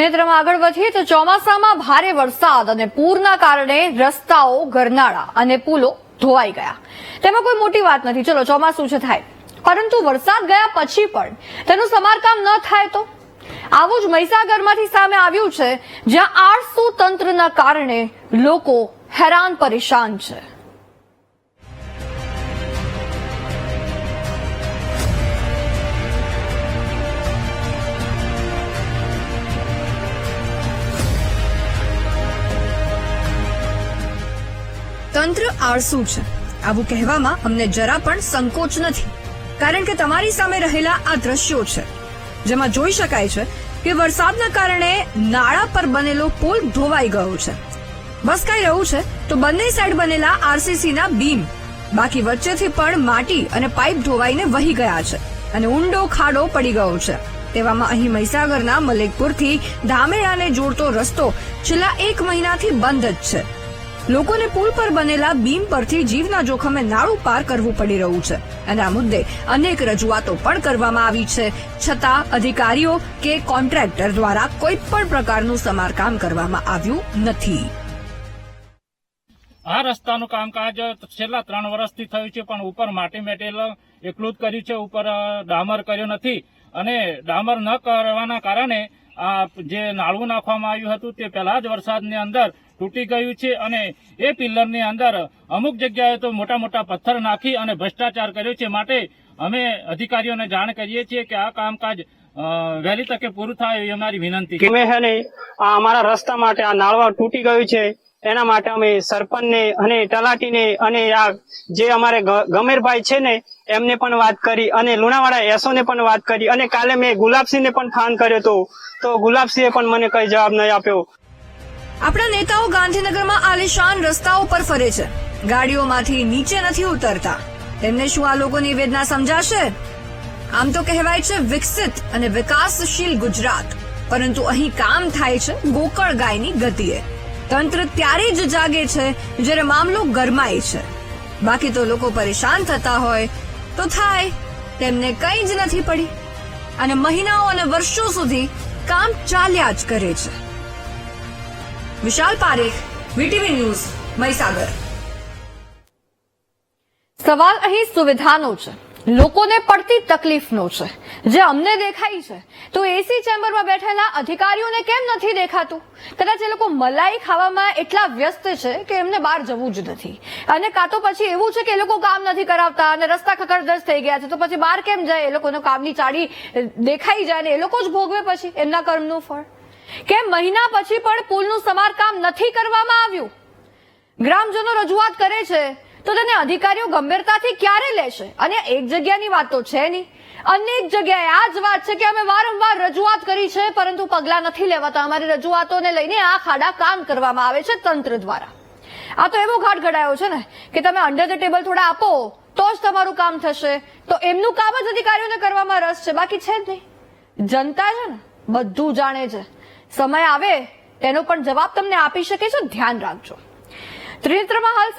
ત્રિનેત્રમાં આગળ વધીએ તો ચોમાસામાં ભારે વરસાદ અને પૂરના કારણે રસ્તાઓ ગરનાળા અને પુલો ધોવાઈ ગયા. તેમાં કોઈ મોટી વાત નથી. ચલો, ચોમાસું છે થાય. પરંતુ વરસાદ ગયા પછી પણ તેનું સમારકામ ન થાય તો? આવું જ મહીસાગરમાંથી સામે આવ્યું છે, જ્યાં આળસુ તંત્રના કારણે લોકો હેરાન પરેશાન છે. તંત્ર આળસુ છે. આવું કહેવામાં અમને જરા પણ સંકોચ નથી. કારણ કે તમારી સામે રહેલા આ દ્રશ્યો છે. જેમાં જોઈ શકાય છે કે વરસાદના કારણે નાળા પર બનેલો પુલ ધોવાઈ ગયો છે. બસ કઈ રહ્યું છે તો બંને સાઈડ બનેલા આરસીસી ના બીમ. બાકી વચ્ચેથી પણ માટી અને પાઇપ ધોવાઈને વહી ગયા છે અને ઊંડો ખાડો પડી ગયો છે. તેવામાં અહીં મહીસાગરના મલેકપુરથી ધામેડાને જોડતો રસ્તો છેલ્લા એક મહિનાથી બંધ જ છે. લોકોને પુલ પર બનેલા બીમ પરથી જીવના જોખમે નાળું પાર કરવું પડી રહ્યું છે. અને આ મુદ્દે અનેક રજૂઆતો પણ કરવામાં આવી છે. છતાં અધિકારીઓ કે કોન્ટ્રાક્ટર દ્વારા કોઈ પણ પ્રકારનું સમારકામ કરવામાં આવ્યું નથી. આ રસ્તાનું કામકાજ છેલ્લા ત્રણ વર્ષથી થયું છે, પણ ઉપર માટી મેટેરિયલ એકલું જ કર્યું છે, ઉપર ડામર કર્યો નથી. અને ડામર ન કરવાના કારણે આ જે નાળું નાખવામાં આવ્યું હતું, તે પહેલા જ વરસાદની અંદર તૂટી ગયું છે અને એ પિલ્લરની અંદર અમુક જગ્યાએ તો મોટા મોટા પથ્થર નાખી અને ભ્રષ્ટાચાર કર્યો છે. માટે અમે અધિકારીઓને જાણ કરીએ છીએ કે આ કામકાજ વહેલી તકે પૂરું થાય એવી અમારી વિનંતી છે. ને આ અમારા રસ્તા માટે આ નાળવા તૂટી ગયું છે. એના માટે અમે સરપંચને અને તલાટીને અને આ જે અમારે ગમેરભાઈ છે ને, એમને પણ વાત કરી અને લુણાવાડા એસો ને પણ વાત કરી અને કાલે મેં ગુલાબસિંહને પણ ફાન કર્યો હતો. તો ગુલાબસિંહે પણ મને કઈ જવાબ નહીં આપ્યો. આપણા નેતાઓ ગાંધીનગરમાં આલિશાન રસ્તાઓ પર ફરે છે. ગાડીઓમાંથી નીચે નથી ઉતરતા. તેમને શું આ લોકોની વેદના સમજાશે? આમ તો કહેવાય છે વિકસિત અને વિકાસશીલ ગુજરાત. પરંતુ અહીં કામ થાય છે ગોકળ ગાયની ગતિએ. તંત્ર ત્યારે જ જાગે છે જ્યારે મામલો ગરમાય છે. બાકી તો લોકો પરેશાન થતા હોય તો થાય. તેમને કંઈ જ નથી પડી. અને મહિનાઓ અને વર્ષો સુધી કામ ચાલ્યા જ કરે છે. વિશાલ પારેખ વીટીવી ન્યૂઝ મહીસાગર સવાલ અહીં સુવિધાનો છે. લોકોને પડતી તકલીફનો છે. જે અમને દેખાય છે, તો એસી ચેમ્બરમાં બેઠેલા અધિકારીઓને કેમ નથી દેખાતું? કદાચ એ લોકો મલાઈ ખાવામાં એટલા વ્યસ્ત છે કે એમને બહાર જવું જ નથી. અને કાં તો પછી એવું છે કે એ લોકો કામ નથી કરાવતા અને રસ્તા ખકડદજ થઈ ગયા છે, તો પછી બહાર કેમ જાય? એ લોકોને કામની ચાડી દેખાઈ જાય ને એ લોકો જ ભોગવે પછી એમના કર્મનું ફળ. કેમ મહિના પછી પણ પુલનું સમારકામ નથી કરવામાં આવ્યું? ગ્રામજનો રજૂઆત કરે છે, તો તેને અધિકારીઓ ગંભીરતાથી ક્યારે લેશે? અને એક જગ્યાની વાત તો છે નહીં. અનેક જગ્યાએ આ જ વાત છે કે અમે વારંવાર રજૂઆત કરી છે, પરંતુ પગલાં નથી લેવાતા. અમારી રજૂઆતોને લઈને આ ખાડા કામ કરવામાં આવે છે તંત્ર દ્વારા. આ તો એવો ઘાટ ઘડાયો છે ને કે તમે અંડર ધ ટેબલ થોડા આપો, તો જ તમારું કામ થશે. તો એમનું કામ જ અધિકારીઓને કરવામાં રસ છે. બાકી છે જ નહીં. જનતા છે ને, બધું જાણે છે. સમય આવે તેનો પણ જવાબ તમને આપી શકે છે. ધ્યાન રાખજો. ત્રિનેત્રમાં હાલ